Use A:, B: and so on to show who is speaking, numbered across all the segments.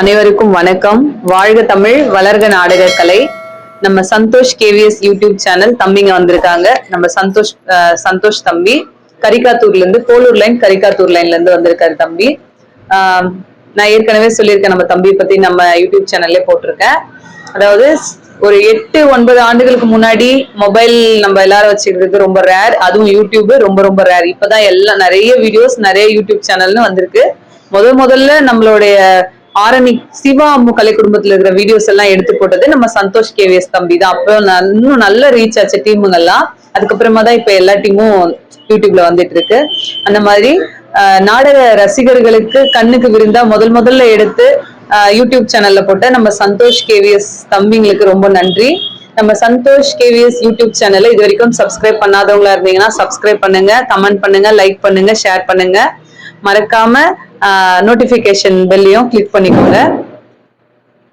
A: அனைவருக்கும் வணக்கம். வாழ்க தமிழ் வளர்க நாடக கலை. நம்ம சந்தோஷ் கேவிஎஸ் யூடியூப் சேனல் தம்பிங்க வந்திருக்காங்க. நம்ம சந்தோஷ் சந்தோஷ் தம்பி. கரிகாத்தூர்ல இருந்து போலூர் லைன் கரிகாத்தூர் லைன்ல இருந்து வந்திருக்காரு தம்பி. நான் ஏற்கனவே சொல்லியிருக்கேன் நம்ம தம்பி பத்தி நம்ம யூடியூப் சேனல்லே போட்டிருக்கேன். அதாவது ஒரு எட்டு ஒன்பது ஆண்டுகளுக்கு முன்னாடி மொபைல் நம்ம எல்லாரும் வச்சுக்கிறது ரொம்ப ரேர் அதுவும் யூடியூப் ரொம்ப ரொம்ப ரேர் இப்பதான் எல்லாம் நிறைய வீடியோஸ் நிறைய யூடியூப் சேனல்னு வந்திருக்கு. முத முதல்ல நம்மளுடைய ஆரணி சிவா அம்மு கலை குடும்பத்துல இருக்கிற வீடியோஸ் எல்லாம் எடுத்து போட்டது நம்ம சந்தோஷ் கேவிஎஸ் தம்பி தான். அப்புறம் இன்னும் நல்ல ரீச் ஆச்சு டீமுங்கெல்லாம். அதுக்கப்புறமா தான் இப்ப எல்லா டீமும் யூடியூப்ல வந்துட்டு இருக்கு. அந்த மாதிரி ஆஹ், நாடக ரசிகர்களுக்கு கண்ணுக்கு விருந்தா முதல் முதல்ல எடுத்து யூடியூப் சேனல்ல போட்ட நம்ம சந்தோஷ் கேவிஎஸ் தம்பிங்களுக்கு ரொம்ப நன்றி. நம்ம சந்தோஷ் கேவிஎஸ் யூடியூப் சேனலை இது வரைக்கும் சப்ஸ்கிரைப் பண்ணாதவங்களா இருந்தீங்கன்னா சப்ஸ்கிரைப் பண்ணுங்க கமெண்ட் பண்ணுங்க லைக் பண்ணுங்க ஷேர் பண்ணுங்க. மறக்காம நோட்டிபிகேஷன் பெல்லையும் கிளிக் பண்ணிக்கோங்க.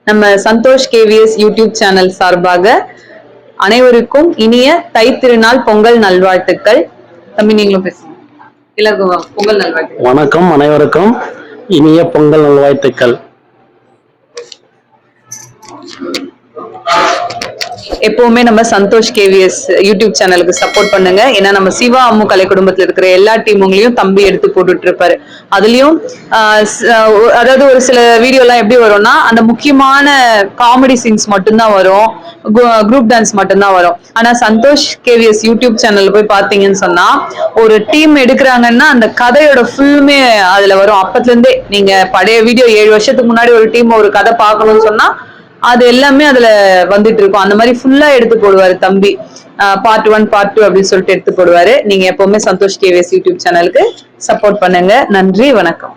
A: நம்ம சந்தோஷ் கேவிஎஸ் யூடியூப் சேனல் சார்பாக அனைவருக்கும் இனிய தை திருநாள் பொங்கல் நல்வாழ்த்துக்கள். தம்பி நீங்களும் பேசுங்க. இலகுவா பொங்கல் நல்வாழ்த்து
B: வணக்கம் அனைவருக்கும். இனிய பொங்கல் நல்வாழ்த்துக்கள்.
A: எப்பவுமே நம்ம சந்தோஷ் கேவிஎஸ் யூடியூப் சேனலுக்கு சப்போர்ட் பண்ணுங்க. ஏன்னா நம்ம சிவா அம்மு கலை குடும்பத்துல இருக்கிற எல்லா டீமுங்களையும் தம்பி எடுத்து போட்டுட்டு இருப்பாரு அதுலயும் ஆஹ் அதாவது ஒரு சில வீடியோ எல்லாம் எப்படி வரும்னா அந்த முக்கியமான காமெடி சீன்ஸ் மட்டும்தான் வரும். குரூப் டான்ஸ் மட்டும்தான் வரும். ஆனா சந்தோஷ் கேவிஎஸ் யூடியூப் சேனல்ல போய் பாத்தீங்கன்னு சொன்னா ஒரு டீம் எடுக்கிறாங்கன்னா அந்த கதையோட ஃபுல்லுமே அதுல வரும். அப்பத்துல இருந்தே நீங்க பழைய வீடியோ ஏழு வருஷத்துக்கு முன்னாடி ஒரு டீம் ஒரு கதை பார்க்கணும்னு சொன்னா அது எல்லாமே அதுல வந்துட்டு இருக்கும். அந்த மாதிரி ஃபுல்லா எடுத்து போடுவாரு தம்பி. பார்ட் ஒன் பார்ட் டூ அப்படின்னு சொல்லிட்டு எடுத்து போடுவாரு. நீங்க எப்பவுமே சந்தோஷ் கேவிஎஸ் யூடியூப் சேனலுக்கு சப்போர்ட் பண்ணுங்க. நன்றி வணக்கம்.